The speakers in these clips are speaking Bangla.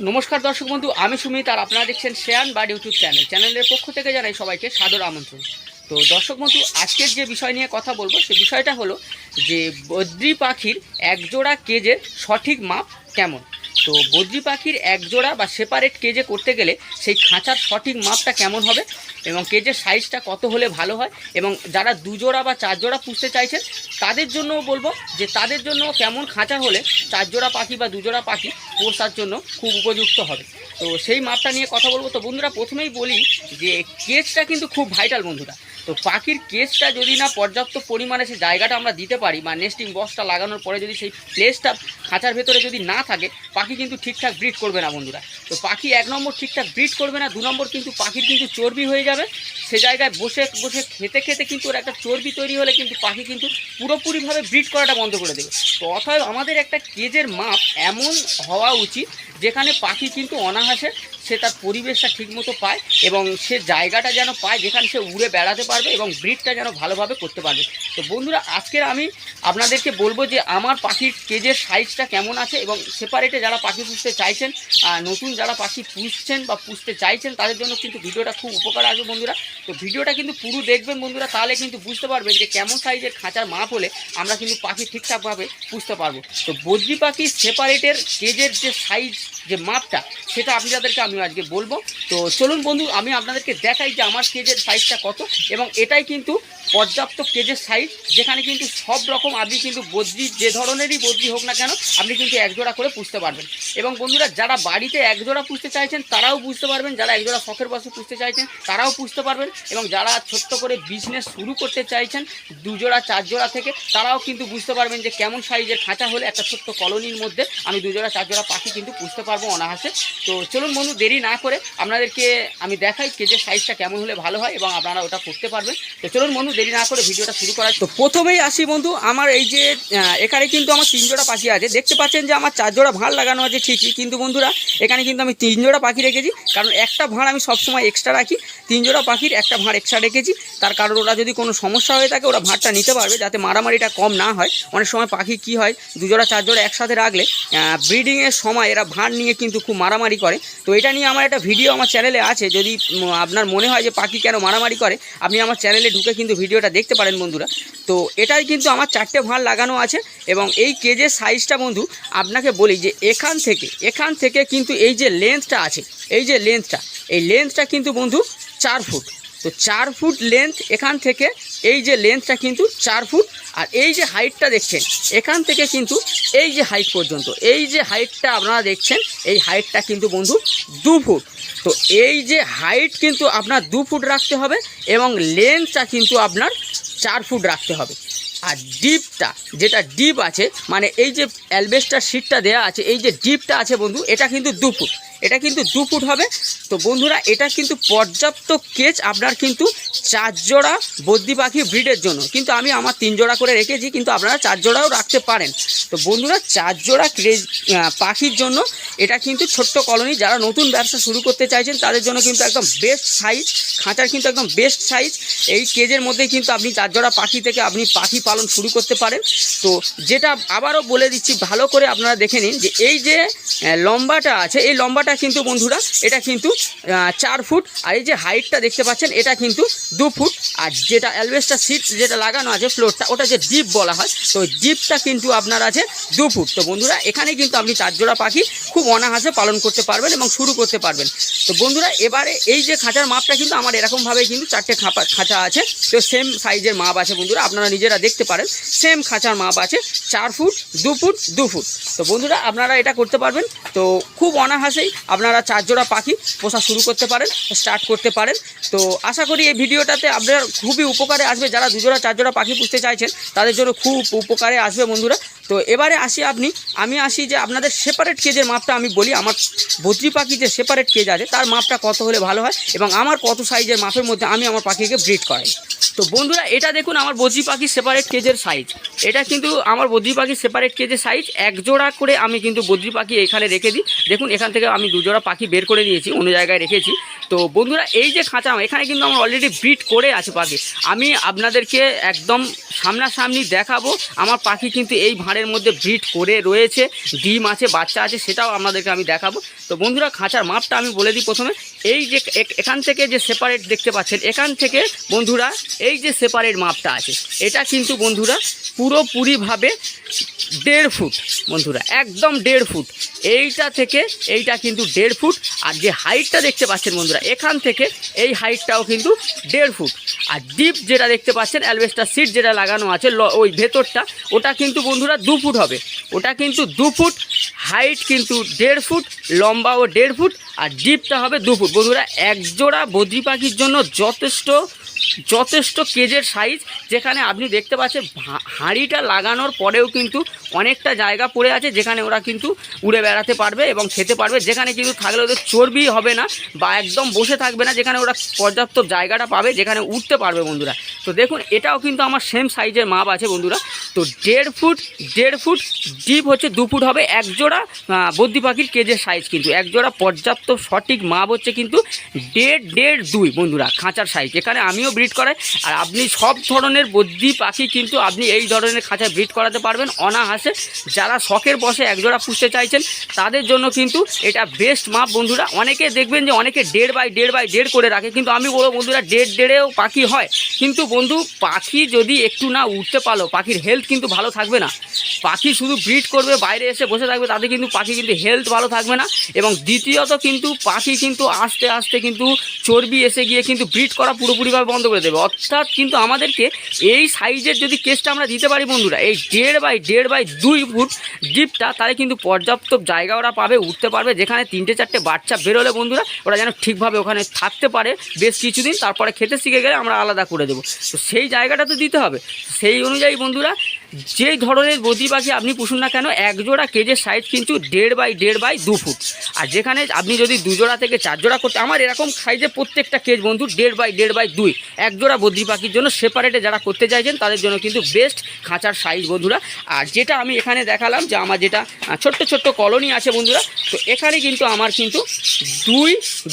নমস্কার দর্শক বন্ধু, আমি সুমিত আর আপনারা দেখছেন শেয়ান বার্ড ইউটিউব চ্যানেল। চ্যানেলের পক্ষ থেকে জানাই সবাইকে সাদর আমন্ত্রণ। তো দর্শক বন্ধু, আজকের যে বিষয় নিয়ে কথা বলব, সে বিষয়টা হলো যে বদ্রি পাখির একজোড়া কেজের সঠিক মাপ কেমন? তো বদ্রি পাখির একজোড়া বা সেপারেট কেজে করতে গেলে সেই খাঁচার সঠিক মাপটা কেমন হবে এবং কেজের সাইজটা কত হলে ভালো হয় এবং যারা দুজোড়া বা চার জোড়া পুষতে চাইছেন, তাদের জন্যও বলব যে তাদের জন্য কেমন খাঁচা হলে চার জোড়া পাখি বা দুজোড়া পাখি পোষার জন্য খুব উপযুক্ত হবে। তো সেই মাপটা নিয়ে কথা বলব। তো বন্ধুরা, প্রথমেই বলি যে কেসটা কিন্তু খুব ভাইটাল বন্ধুরা। তো পাখির কেসটা যদি না পর্যাপ্ত পরিমাণে সে জায়গাটা আমরা দিতে পারি বা নেস্টিং বক্সটা লাগানোর পরে যদি সেই প্লেসটা খাঁচার ভেতরে যদি না থাকে, পাখি কিন্তু ঠিকঠাক ব্রিড করবে না বন্ধুরা। তো পাখি এক নম্বর ঠিকঠাক ব্রিড করবে না, দু নম্বর কিন্তু পাখির কিন্তু চর্বি হয়ে যাবে। সে জায়গায় বসে বসে খেতে খেতে কিন্তু ওর একটা চর্বি তৈরি হলে কিন্তু পাখি কিন্তু পুরোপুরিভাবে ব্রিড করাটা বন্ধ করে দেবে। তো অথবা আমাদের একটা কেজের মাপ এমন হওয়া উচিত যেখানে পাখি কিন্তু অনাহাসে সে তার পরিবেশটা ঠিকমতো পায় এবং সে জায়গাটা যেন পায় যেখানে সে উড়ে বেড়াতে পারবে এবং ব্রিডটা যেন ভালোভাবে করতে পারবে। তো বন্ধুরা, আজকের আমি আপনাদেরকে বলব যে আমার পাখির কেজের সাইজটা কেমন আছে এবং সেপারেটে যারা পাখি পুষতে চাইছেন নতুন যারা পাখি পুষছেন বা পুষতে চাইছেন, তাদের জন্য কিন্তু ভিডিওটা খুব উপকার আসবে বন্ধুরা। তো ভিডিওটা কিন্তু পুরো দেখবেন বন্ধুরা, তাহলে কিন্তু বুঝতে পারবেন যে কেমন সাইজের খাঁচার মাপ হলে আমরা কিন্তু পাখি ঠিকঠাকভাবে পুষতে পারব। তো বদ্রি পাখি সেপারেটের কেজের যে সাইজ যে মাপটা, সেটা আপনাদেরকে আমি আজকে বলব। তো চলুন বন্ধু, আমি আপনাদেরকে দেখাই যে আমার কেজের সাইজটা কত এবং এটাই কিন্তু পর্যাপ্ত কেজের সাইজ যেখানে কিন্তু সব রকম আপনি কিন্তু বদ্রি যে ধরনেরই বদ্রি হোক না কেন, আপনি কিন্তু একজোড়া করে পুষতে পারবেন। এবং বন্ধুরা, যারা বাড়িতে একজোড়া পুষতে চাইছেন, তারাও বুঝতে পারবেন, যারা একজোড়া শখের বসে পুষতে চাইছেন, তারাও পুষতে পারবেন। এবং যারা ছোট্ট করে বিজনেস শুরু করতে চাইছেন, দুজোড়া চার জোড়া থেকে, তারাও কিন্তু বুঝতে পারবেন যে কেমন সাইজের খাঁচা হলে একটা ছোট্ট কলোনির মধ্যে আমি দুজোড়া চার জোড়া পাখি কিন্তু পুষতে পারব অনাহাসে তো চলুন বন্ধু, দেরি না করে আপনাদেরকে আমি দেখাই কেজের সাইজটা কেমন হলে ভালো হয় এবং আপনারা ওটা করতে পারবেন। তো চলুন বন্ধু দেরি না করে ভিডিওটা শুরু করা তো প্রথমেই আসি বন্ধু, আমার এই যে এখানে কিন্তু আমার তিন জোড়া পাখি আছে। দেখতে পাচ্ছেন যে আমার চার জোড়া ভাঁড় লাগানো আছে ঠিকই কিন্তু বন্ধুরা, এখানে কিন্তু আমি তিন জোড়া পাখি রেখেছি। কারণ একটা ভাঁড় আমি সবসময় এক্সট্রা রাখি। তিন জোড়া পাখির একটা ভাঁড় এক্সট্রা রেখেছি। তার কারণ ওরা যদি কোনো সমস্যা হয়ে থাকে, ওরা ভাঁড়টা নিতে পারবে, যাতে মারামারিটা কম না হয়। অনেক সময় পাখি কি হয় দুজোড়া চার জোড়া একসাথে রাখলে ব্রিডিংয়ের সময় এরা ভাঁড় নিয়ে কিন্তু খুব মারামারি করে। তো এটা নিয়ে আমার একটা ভিডিও আমার চ্যানেলে আছে। যদি আপনার মনে হয় যে পাখি কেন মারামারি করে, আপনি আমার চ্যানেলে ঢুকে কিন্তু ভিডিওটা দেখতে পারেন বন্ধুরা। তো এটাই কিন্তু আমার চারটে ভাঁড় লাগানো আছে এবং এই কেজের সাইজটা বন্ধু আপনাকে বলি যে এখান থেকে এখান থেকে কিন্তু এই যে লেন্থটা আছে, এই যে লেন্থটা এই লেন্থটা কিন্তু বন্ধু চার ফুট। তো চার ফুট লেন্থ এখান থেকে এই যে লেন্থটা কিন্তু চার ফুট, আর এই যে হাইটটা দেখছেন, এখান থেকে কিন্তু এই যে হাইট পর্যন্ত, এই যে হাইটটা আপনারা দেখছেন, এই হাইটটা কিন্তু বন্ধু দু ফুট। তো এই যে হাইট কিন্তু আপনার দু ফুট রাখতে হবে এবং লেন্থটা কিন্তু আপনার চার ফুট রাখতে হবে। আর ডিপটা, যেটা ডিপ আছে মানে এই যে অ্যালবেস্টার সিটটা দেওয়া আছে, এই যে ডিপটা আছে বন্ধু, এটা কিন্তু দু ফুট। এটা কিন্তু দু ফুট হবে। তো বন্ধুরা, এটা কিন্তু পর্যাপ্ত কেচ আপনার কিন্তু চার জোড়া বদ্যি পাখি ব্রিডের জন্য। কিন্তু আমি আমার তিন জোড়া করে রেখেছি, কিন্তু আপনারা চার জোড়াও রাখতে পারেন। তো বন্ধুরা, চার জোড়া ক্রেজ পাখির জন্য এটা কিন্তু ছোট্ট কলোনি। যারা নতুন ব্যবসা শুরু করতে চাইছেন, তাদের জন্য কিন্তু একদম বেস্ট সাইজ, খাঁচার কিন্তু একদম বেস্ট সাইজ। এই কেজের মধ্যেই কিন্তু আপনি চার জোড়া পাখি থেকে আপনি পাখি পালন শুরু করতে পারেন। তো যেটা আবারও বলে দিচ্ছি, ভালো করে আপনারা দেখে নিন যে এই যে লম্বাটা আছে, এই লম্বাটা কিন্তু বন্ধুরা, এটা কিন্তু চার ফুট, আর এই যে হাইটটা দেখতে পাচ্ছেন, এটা কিন্তু দু ফুট। আর যেটা অ্যালবেস্টার সিট যেটা লাগানো আছে ফ্লোরটা, ওটা যে ডিপ বলা হয়, তো ডিপটা কিন্তু আপনার আছে দু ফুট। তো বন্ধুরা, এখানে কিন্তু আপনি চার জোড়া পাখি খুব অনাহাসে পালন করতে পারবেন এবং শুরু করতে পারবেন। তো বন্ধুরা, এবারে এই যে খাঁচার মাপটা কিন্তু আমার এরকমভাবে কিন্তু চারটে খাঁচা আছে, তো সেম সাইজের মাপ আছে বন্ধুরা, আপনারা নিজেরা দেখতে পারেন। সেম খাঁচার মাপ আছে, চার ফুট, দু ফুট দু ফুট। তো বন্ধুরা, আপনারা এটা করতে পারবেন। তো খুব অনাহাসেই আপনারা চারজোড়া পাখি পোষা শুরু করতে পারেন, স্টার্ট করতে পারেন। তো আশা করি এই ভিডিওটাতে আপনার খুবই উপকারে আসবে। যারা দুজোড়া, চারজোড়া পাখি পুষতে চাইছেন, তাদের জন্য খুব উপকারে আসবে বন্ধুরা। তো এবারে আসি আপনি, আমি আসি যে আপনাদের সেপারেট কেজের মাপটা আমি বলি, আমার বদ্রি পাখি যে সেপারেট কেজ আছে, তার মাপটা কত হলে ভালো হয় এবং আমার কত সাইজের মাপের মধ্যে আমি আমার পাখিকে ব্রিড করাই। তো বন্ধুরা, এটা দেখুন আমার বদ্রি পাখির সেপারেট কেজের সাইজ এটা কিন্তু আমার বদ্রি পাখির সেপারেট কেজের সাইজ এক জোড়া করে আমি কিন্তু বদ্রি পাখি এখানে রেখে দিই। দেখুন, এখান থেকে আমি দুজোড়া পাখি বের করে দিয়েছি অন্য জায়গায় রেখেছি। তো বন্ধুরা, এই যে খাঁচা এখানে কিন্তু আমার অলরেডি ব্রিড করে আছে পাখি। আমি আপনাদেরকে একদম সামনাসামনি দেখাবো, আমার পাখি কিন্তু এই ভাঁড়ের মধ্যে ব্রিড করে রয়েছে, ডিম আছে, বাচ্চা আছে, সেটাও আপনাদেরকে আমি দেখাবো। তো বন্ধুরা, খাঁচার মাপটা আমি বলে দিই প্রথমে। এই যে এখান থেকে যে সেপারেট দেখতে পাচ্ছেন, এখান থেকে বন্ধুরা, এই যে সেপারেট মাপটা আছে, এটা কিন্তু বন্ধুরা পুরোপুরিভাবে দেড় ফুট, বন্ধুরা, একদম দেড় ফুট। এইটা থেকে এইটা কিন্তু দেড় ফুট, আর যে হাইটটা দেখতে পাচ্ছেন বন্ধুরা, এখান থেকে এই হাইটটাও কিন্তু দেড় ফুট। আর ডিপ যেটা দেখতে পাচ্ছেন অ্যালবেস্টার সিট যেটা লাগানো আছে ওই ভেতরটা, ওটা কিন্তু বন্ধুরা দু ফুট হবে। ওটা কিন্তু দু ফুট হাইট কিন্তু দেড় ফুট, লম্বাও দেড় ফুট, আর ডিপটা হবে দু ফুট। বন্ধুরা এক জোড়া বদ্রি পাখির জন্য যথেষ্ট যথেষ্ট কেজের সাইজ যেখানে আপনি দেখতে পাচ্ছেন হাঁড়িটা লাগানোর পরেও কিন্তু অনেকটা জায়গা পড়ে আছে, যেখানে ওরা কিন্তু উড়ে বেড়াতে পারবে এবং খেতে পারবে। যেখানে কিন্তু থাকলে ওদের চর্বি হবে না বা একদম বসে থাকবে না, যেখানে ওরা পর্যাপ্ত জায়গাটা পাবে, যেখানে উঠতে পারবে বন্ধুরা। তো দেখুন, এটাও কিন্তু আমার সেম সাইজের মাপ আছে বন্ধুরা। তো দেড় ফুট দেড় ফুট ডিপ হচ্ছে, দু ফুট হবে, এক জোড়া বদ্রি পাখির কেজের সাইজ কিন্তু। এক জোড়া পর্যাপ্ত সঠিক মাপ হচ্ছে কিন্তু দেড় দেড় দুই বন্ধুরা, খাঁচার সাইজ এখানে আমিও ব্রিড করাই আর আপনি সব ধরনের বদ্যি পাখি কিন্তু আপনি এই ধরনের খাঁচায় ব্রিড করাতে পারবেন অনাহাসে যারা শখের বসে একজোড়া পুষতে চাইছেন, তাদের জন্য কিন্তু এটা বেস্ট মাপ বন্ধুরা। অনেকে দেখবেন যে অনেকে দেড় বাই দেড় বাই দেড় করে রাখে, কিন্তু আমি বলব বন্ধুরা দেড় দেড়েও পাখি হয়। কিন্তু বন্ধু, পাখি যদি একটু না উঠতে পারল, পাখির হেলথ কিন্তু ভালো থাকবে না। পাখি শুধু ব্রিড করবে, বাইরে এসে বসে থাকবে, তাতে কিন্তু পাখি কিন্তু হেলথ ভালো থাকবে না। এবং দ্বিতীয়ত কিন্তু পাখি কিন্তু আস্তে আস্তে কিন্তু চর্বি এসে গিয়ে কিন্তু ব্রিড করা পুরোপুরিভাবে বন্ধ করে দেবে। অর্থাৎ কিন্তু আমাদেরকে এই সাইজের যদি কেসটা আমরা দিতে পারি বন্ধুরা, এই দেড় বাই দেড় বাই দুই ফুট ডিপটা তাহলে কিন্তু পর্যাপ্ত জায়গা ওরা পাবে, উঠতে পারবে। যেখানে তিনটে চারটে বাচ্চা বেরোলে বন্ধুরা, ওরা যেন ঠিকভাবে ওখানে থাকতে পারে। বেশ কিছুদিন তারপরে খেতে শিখে গেলে আমরা আলাদা করে দেবো। তো সেই জায়গাটা তো দিতে হবে। সেই অনুযায়ী বন্ধুরা যেই ধরনের বদ্রি পাখি আপনি পুষুন না কেন, এক জোড়া কেজের সাইজ কিন্তু দেড় বাই দেড় বাই দু ফুট। আর যেখানে আপনি যদি দু জোড়া থেকে চার জোড়া করতে, আমার এরকম সাইজে প্রত্যেকটা কেজ বন্ধু দেড় বাই দেড় বাই দুই, এক জোড়া বদ্রি পাখির জন্য সেপারেটে যারা করতে চাইছেন, তাদের জন্য কিন্তু বেস্ট খাঁচার সাইজ বন্ধুরা। আর যেটা আমি এখানে দেখালাম যে আমার যেটা ছোট্ট ছোট্ট কলোনি আছে বন্ধুরা, তো এখানে কিন্তু আমার কিন্তু দুই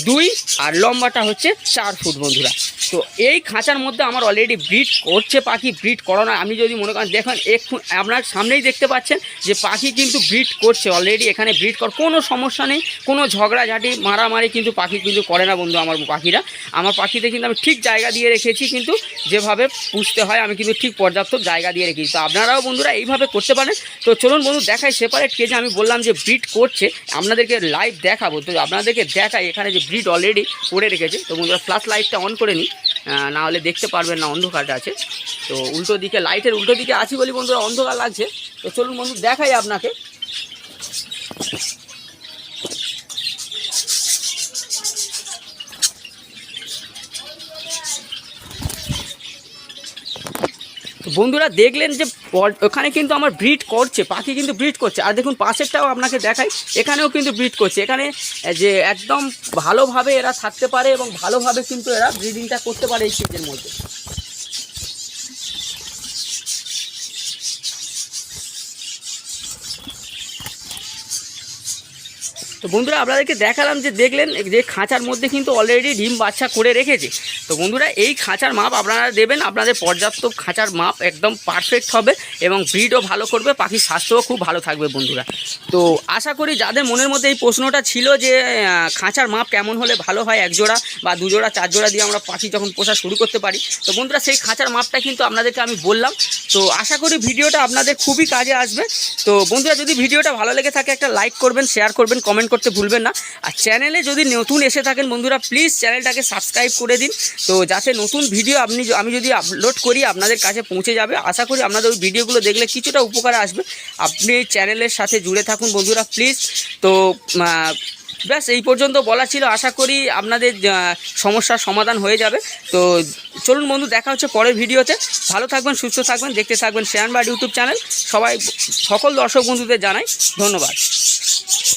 দুই আর লম্বাটা হচ্ছে চার ফুট বন্ধুরা। তো এই খাঁচার মধ্যে আমার অলরেডি ব্রিড করছে পাখি ব্রিড করানো আমি যদি মনে করেন, দেখেন এখন আপনার সামনেই দেখতে পাচ্ছেন যে পাখি কিন্তু ব্রিড করছে অলরেডি এখানে ব্রিড কর, কোনো সমস্যা নেই, কোনো ঝগড়াঝাটি, মারামারি কিন্তু পাখি কিন্তু করে না বন্ধু আমার পাখিরা। আমার পাখিতে কিন্তু আমি ঠিক জায়গা দিয়ে রেখেছি, কিন্তু যেভাবে পুষতে হয়, আমি কিন্তু ঠিক পর্যাপ্ত জায়গা দিয়ে রেখেছি। তো আপনারাও বন্ধুরা এইভাবে করতে পারেন। তো চলুন বন্ধু, দেখাই সেপারেট কেজে আমি বললাম যে ব্রিড করছে, আপনাদেরকে লাইভ দেখাবো। তো আপনাদেরকে দেখাই, এখানে যে ব্রিড অলরেডি করে রেখেছে। তো বন্ধুরা ফ্লাশ লাইটটা অন করে নিই। না হলে দেখতে পারবেন না অন্ধকারটা আছে। তো উল্টো দিকে, লাইটের উল্টো দিকে আছি বলি বন্ধুরা অন্ধকার লাগছে। তো চলুন বন্ধু, দেখাই আপনাকে। বন্ধুরা, দেখলেন যে ওখানে কিন্তু আমার ব্রিড করছে, পাখি কিন্তু ব্রিড করছে। আর দেখুন, পাশেরটাও আপনাকে দেখাই, এখানেও কিন্তু ব্রিড করছে। এখানে যে একদম ভালোভাবে এরা থাকতে পারে এবং ভালোভাবে কিন্তু এরা ব্রিডিংটা করতে পারে এই কেজের মধ্যে। তো বন্ধুরা, আপনাদেরকে দেখালাম যে দেখলেন, যে খাঁচার মধ্যে কিন্তু অলরেডি ডিম বাচ্চা করে রেখেছে। তো বন্ধুরা, এই খাঁচার মাপ আপনারা দেবেন, আপনাদের পর্যাপ্ত খাঁচার মাপ একদম পারফেক্ট হবে এবং ব্রিডও ভালো করবে, পাখির স্বাস্থ্যও খুব ভালো থাকবে বন্ধুরা। তো আশা করি যাদের মনের মধ্যে এই প্রশ্নটা ছিল যে খাঁচার মাপ কেমন হলে ভালো হয় এক জোড়া বা দু জোড়া চার জোড়া দিয়ে আমরা পাখি যখন পোষা শুরু করতে পারি, তো বন্ধুরা সেই খাঁচার মাপটা কিন্তু আপনাদেরকে আমি বললাম। তো আশা করি ভিডিওটা আপনাদের খুবই কাজে আসবে। তো বন্ধুরা, যদি ভিডিওটা ভালো লেগে থাকে, একটা লাইক করবেন শেয়ার করবেন কমেন্ট করতে ভুলবেন না। আর চ্যানেলে যদি নতুন এসে থাকেন বন্ধুরা প্লিজ চ্যানেলটাকে সাবস্ক্রাইব করে দিন। তো যাতে নতুন ভিডিও আপনি আমি যদি আপলোড করি, আপনাদের কাছে পৌঁছে যাবে। আশা করি আপনাদের ওই ভিডিওগুলো দেখলে কিছুটা উপকার আসবে। আপনি চ্যানেলের সাথে জুড়ে থাকুন বন্ধুরা প্লিজ তো ব্যাস, এই পর্যন্ত বলা ছিল। আশা করি আপনাদের সমস্যার সমাধান হয়ে যাবে। তো, চলুন বন্ধু, দেখা হচ্ছে পরের ভিডিওতে ভালো থাকবেন, সুস্থ থাকবেন, দেখতে থাকবেন শেয়ানবাড ইউটিউব চ্যানেল সবাই, সকল দর্শক বন্ধুদের জানাই ধন্যবাদ।